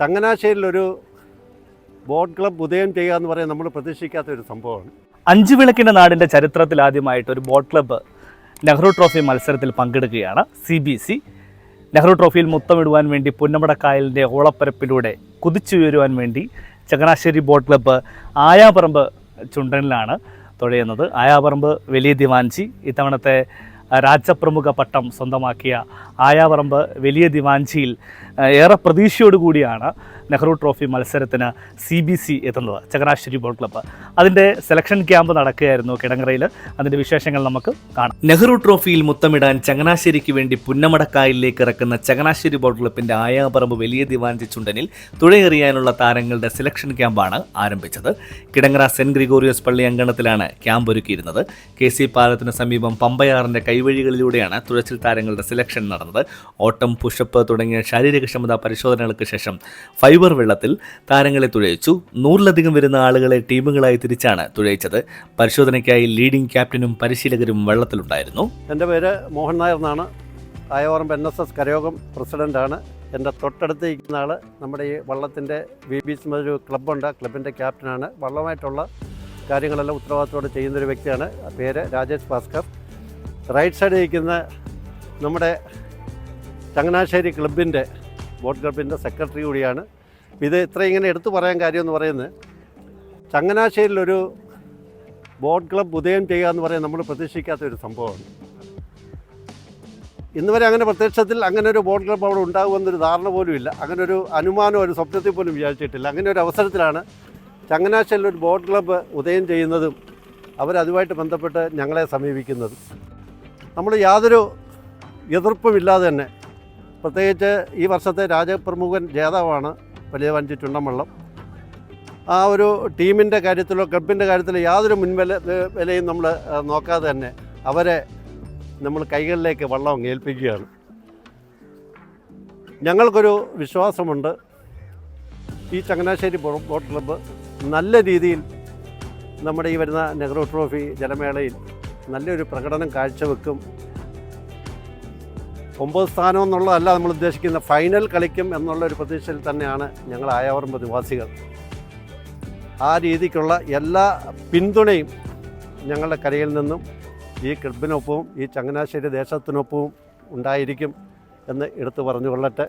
ചങ്ങനാശ്ശേരിയിലൊരു boat club ഉദയം ചെയ്യുക എന്ന് പറയുന്നത് നമ്മൾ പ്രതീക്ഷിക്കാത്ത ഒരു സംഭവമാണ്. അഞ്ചു വിളക്കിന്റെ നാടിന്റെ ചരിത്രത്തിൽ ആദ്യമായിട്ട് ഒരു ബോട്ട് ക്ലബ്ബ് നെഹ്റു ട്രോഫി മത്സരത്തിൽ പങ്കെടുക്കുകയാണ്. സി ബി സി നെഹ്റു ട്രോഫിയിൽ മുത്തമിടുവാൻ വേണ്ടി പുന്നമടക്കായലിന്റെ ഓളപ്പരപ്പിലൂടെ കുതിച്ചുയരുവാൻ വേണ്ടി ചങ്ങനാശ്ശേരി ബോട്ട് ക്ലബ്ബ് ആയാപറമ്പ് ചുണ്ടനിലാണ് തുഴയുന്നത്. ആയാപറമ്പ് വലിയ ദിവാൻജി. ഇത്തവണത്തെ രാജപ്രമുഖ പട്ടം സ്വന്തമാക്കിയ ആയാവറമ്പ് വലിയ ദിവാഞ്ചിയിൽ ഏറെ പ്രതീക്ഷയോടുകൂടിയാണ് നെഹ്റു ട്രോഫി മത്സരത്തിന് സി ബി സി എത്തുന്നത് ചങ്ങനാശ്ശേരി ബോൾ ക്ലബ്ബ് അതിന്റെ സെലക്ഷൻ ക്യാമ്പ് നടക്കുകയായിരുന്നു കിടങ്ങറയിൽ അതിന്റെ വിശേഷങ്ങൾ നമുക്ക് കാണാം. നെഹ്റു ട്രോഫിയിൽ മുത്തമിടാൻ ചങ്ങനാശ്ശേരിക്ക് വേണ്ടി പുന്നമടക്കായലിലേക്ക് ഇറക്കുന്ന ചങ്ങനാശ്ശേരി ബോൾ ക്ലബിന്റെ ആയാപറമ്പ് വലിയ ദിവാഞ്ചി ചുണ്ടനിൽ തുഴയെറിയാനുള്ള താരങ്ങളുടെ സെലക്ഷൻ ക്യാമ്പാണ് ആരംഭിച്ചത്. കിടങ്ങറ സെന്റ് ഗ്രിഗോറിയസ് പള്ളി അങ്കണത്തിലാണ് ക്യാമ്പ് ഒരുക്കിയിരുന്നത്. കെ സി പാലത്തിന് സമീപം പമ്പയാറിന്റെ കൈവഴികളിലൂടെയാണ് തുഴച്ചിൽ താരങ്ങളുടെ സെലക്ഷൻ നടന്നത്. ഓട്ടം പുഷപ്പ് തുടങ്ങിയ ശാരീരികക്ഷമതാ പരിശോധനകൾക്ക് ശേഷം ഫൈബർ വെള്ളത്തിൽ താരങ്ങളെ തുഴയിച്ചു. നൂറിലധികം വരുന്ന ആളുകളെ ടീമുകളായി തിരിച്ചാണ് തുഴയിച്ചത്. പരിശോധനയ്ക്കായി ലീഡിംഗ് ക്യാപ്റ്റനും പരിശീലകരും വെള്ളത്തിലുണ്ടായിരുന്നു. എന്റെ പേര് മോഹൻ നായർ എന്നാണ്. ആയോറം എൻ എസ് എസ് കരയോഗം പ്രസിഡന്റാണ് എന്റെ തൊട്ടടുത്ത് ഇരിക്കുന്ന ആൾ നമ്മുടെ ഈ വള്ളത്തിന്റെ വി ബി സി ഒരു ക്ലബ്ബുണ്ട് ക്ലബിന്റെ ക്യാപ്റ്റനാണ് വള്ളമായിട്ടുള്ള കാര്യങ്ങളെല്ലാം ഉത്തരവാദിത്തോടെ ചെയ്യുന്നൊരു വ്യക്തിയാണ്. പേര് രാജേഷ് ഭാസ്കർ. റൈറ്റ് സൈഡിൽ ഇരിക്കുന്ന നമ്മുടെ ചങ്ങനാശ്ശേരി ക്ലബിന്റെ ബോട്ട് ക്ലബിന്റെ സെക്രട്ടറി കൂടിയാണ്. ഇത് ഇത്ര ഇങ്ങനെ എടുത്തു പറയാൻ കാര്യമെന്ന് പറയുന്നത് ചങ്ങനാശ്ശേരിയിലൊരു ബോട്ട് ക്ലബ് ഉദയം ചെയ്യുക എന്ന് പറയുന്നത് നമ്മൾ പ്രതീക്ഷിക്കാത്ത ഒരു സംഭവമാണ്. ഇന്ന് വരെ അങ്ങനെ പ്രത്യക്ഷത്തിൽ അങ്ങനെ ഒരു ബോട്ട് ക്ലബ്ബ് അവിടെ ഉണ്ടാകുമെന്നൊരു ധാരണ പോലും ഇല്ല. അങ്ങനെ ഒരു അനുമാനം ഒരു സ്വപ്നത്തിൽ പോലും വിചാരിച്ചിട്ടില്ല. അങ്ങനെ ഒരു അവസരത്തിലാണ് ചങ്ങനാശ്ശേരിയിൽ ഒരു ബോട്ട് ക്ലബ്ബ് ഉദയം ചെയ്യുന്നതും അവരതുമായിട്ട് ബന്ധപ്പെട്ട് ഞങ്ങളെ സമീപിക്കുന്നതും. നമ്മൾ യാതൊരു എതിർപ്പുമില്ലാതെ തന്നെ പ്രത്യേകിച്ച് ഈ വർഷത്തെ രാജപ്രമുഖൻ ജേതാവാണ് വലിയ വഞ്ചി ചുണ്ടൻവള്ളം ആ ഒരു ടീമിന്റെ കാര്യത്തിലോ ക്ലബിന്റെ കാര്യത്തിലോ യാതൊരു മുൻവില വിലയും നമ്മൾ നോക്കാതെ തന്നെ അവരെ നമ്മൾ കൈകളിലേക്ക് വള്ളം ഏൽപ്പിക്കുകയാണ്. ഞങ്ങൾക്കൊരു വിശ്വാസമുണ്ട്. ഈ ചങ്ങനാശ്ശേരി ബോട്ട് ക്ലബ്ബ് നല്ല രീതിയിൽ നമ്മുടെ ഈ വരുന്ന നെഹ്റു ട്രോഫി ജലമേളയിൽ നല്ലൊരു പ്രകടനം കാഴ്ചവെക്കും. ഒമ്പത് സ്ഥാനം എന്നുള്ളതല്ല നമ്മൾ ഉദ്ദേശിക്കുന്ന ഫൈനൽ കളിക്കും എന്നുള്ള ഒരു പ്രതീക്ഷയിൽ തന്നെയാണ് ഞങ്ങൾ ആയാവർമ്പ് നിവാസികൾ. ആ രീതിക്കുള്ള എല്ലാ പിന്തുണയും ഞങ്ങളുടെ കരയിൽ നിന്നും ഈ ക്ലബിനൊപ്പവും ഈ ചങ്ങനാശ്ശേരി ദേശത്തിനൊപ്പവും ഉണ്ടായിരിക്കും എന്ന് എടുത്തു പറഞ്ഞുകൊള്ളട്ടെ.